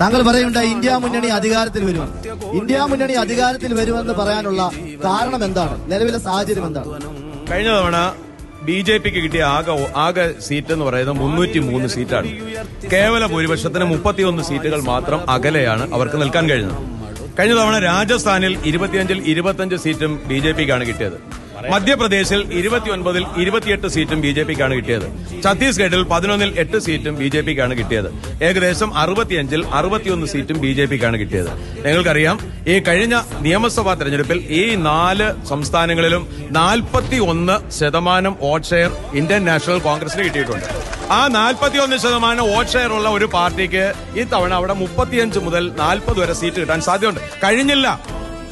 താങ്കൾ പറയുണ്ടായി ഇന്ത്യ മുന്നണി അധികാരത്തിൽ വരും ഇന്ത്യ മുന്നണി അധികാരത്തിൽ വരുമെന്ന് പറയാനുള്ള കാരണം എന്താണ്? നിലവിലെ സാഹചര്യം എന്താണ്? കഴിഞ്ഞ തവണ ബി ജെ പിക്ക് കിട്ടിയ ആകെ ആകെ സീറ്റ് എന്ന് പറയുന്നത് മുന്നൂറ്റി മൂന്ന് സീറ്റാണ്. കേവല ഭൂരിപക്ഷത്തിന് മുപ്പത്തിയൊന്ന് സീറ്റുകൾ മാത്രം അകലെയാണ് അവർക്ക് നിൽക്കാൻ കഴിഞ്ഞത്. കഴിഞ്ഞ തവണ രാജസ്ഥാനിൽ ഇരുപത്തിയഞ്ചിൽ ഇരുപത്തിയഞ്ച് സീറ്റും ബി ജെ പിക്കാണ് കിട്ടിയത്. മധ്യപ്രദേശിൽ ഇരുപത്തിയൊൻപതിൽ ഇരുപത്തിയെട്ട് സീറ്റും ബി ജെ പിക്കാണ് കിട്ടിയത്. ഛത്തീസ്ഗഡിൽ പതിനൊന്നിൽ എട്ട് സീറ്റും ബി ജെ പിക്കാണ് കിട്ടിയത്. ഏകദേശം അറുപത്തിയഞ്ചിൽ അറുപത്തിയൊന്ന് സീറ്റും ബി ജെ പിക്കാണ് കിട്ടിയത്. നിങ്ങൾക്കറിയാം ഈ കഴിഞ്ഞ നിയമസഭാ തെരഞ്ഞെടുപ്പിൽ ഈ നാല് സംസ്ഥാനങ്ങളിലും നാൽപ്പത്തി ഒന്ന് ശതമാനം വോട്ട് ഷെയർ ഇന്ത്യൻ നാഷണൽ കോൺഗ്രസിന് കിട്ടിയിട്ടുണ്ട്. ആ നാൽപ്പത്തിയൊന്ന് ശതമാനം വോട്ട് ഷെയർ ഉള്ള ഒരു പാർട്ടിക്ക് ഈ തവണ അവിടെ മുപ്പത്തിയഞ്ച് മുതൽ നാൽപ്പത് വരെ സീറ്റ് കിട്ടാൻ സാധ്യതയുണ്ട്. കഴിഞ്ഞില്ല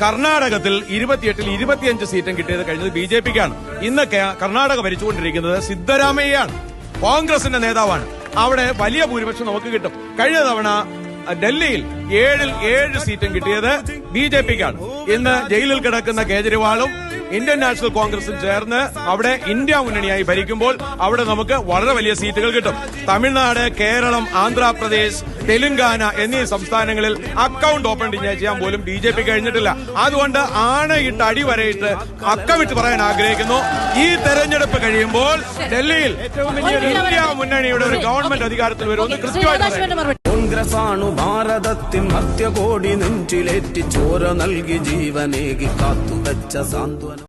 കർണാടകത്തിൽ ഇരുപത്തിയെട്ടിൽ ഇരുപത്തിയഞ്ച് സീറ്റും കിട്ടിയത് കഴിഞ്ഞത് ബി ജെ പിക്കാണ്. ഇന്ന് കർണാടക ഭരിച്ചുകൊണ്ടിരിക്കുന്നത് സിദ്ധരാമയ്യയാണ് കോൺഗ്രസിന്റെ നേതാവാണ്. അവിടെ വലിയ ഭൂരിപക്ഷം നമുക്ക് കിട്ടും. കഴിഞ്ഞ തവണ ഡൽഹിയിൽ ഏഴിൽ ഏഴ് സീറ്റും കിട്ടിയത് ബി ജെ പിക്കാണ്. ഇന്ന് ജയിലിൽ കിടക്കുന്ന കേജ്രിവാളും ഇന്ത്യൻ നാഷണൽ കോൺഗ്രസും ചേർന്ന് അവിടെ ഇന്ത്യ മുന്നണിയായി ഭരിക്കുമ്പോൾ അവിടെ നമുക്ക് വളരെ വലിയ സീറ്റുകൾ കിട്ടും. തമിഴ്നാട് കേരളം ആന്ധ്രാപ്രദേശ് തെലുങ്കാന എന്നീ സംസ്ഥാനങ്ങളിൽ അക്കൗണ്ട് ഓപ്പൺ ചെയ്യാൻ പോലും ബി ജെ പി കഴിഞ്ഞിട്ടില്ല. അതുകൊണ്ട് ആണയിട്ട് അടിവരയിട്ട് അക്കമിട്ട് പറയാൻ ആഗ്രഹിക്കുന്നു. ഈ തെരഞ്ഞെടുപ്പ് കഴിയുമ്പോൾ ഡൽഹിയിൽ ഇന്ത്യ മുന്നണിയുടെ ഒരു ഗവൺമെന്റ് അധികാരത്തിൽ വരുമെന്ന് കൃത്യമായിട്ട് കോൺഗ്രസാണു ഭാരതത്തിൻ മധ്യകോടി നെഞ്ചിലേറ്റി ചോര നൽകി ജീവനേകി കാത്തുവച്ച സാന്ത്വനം.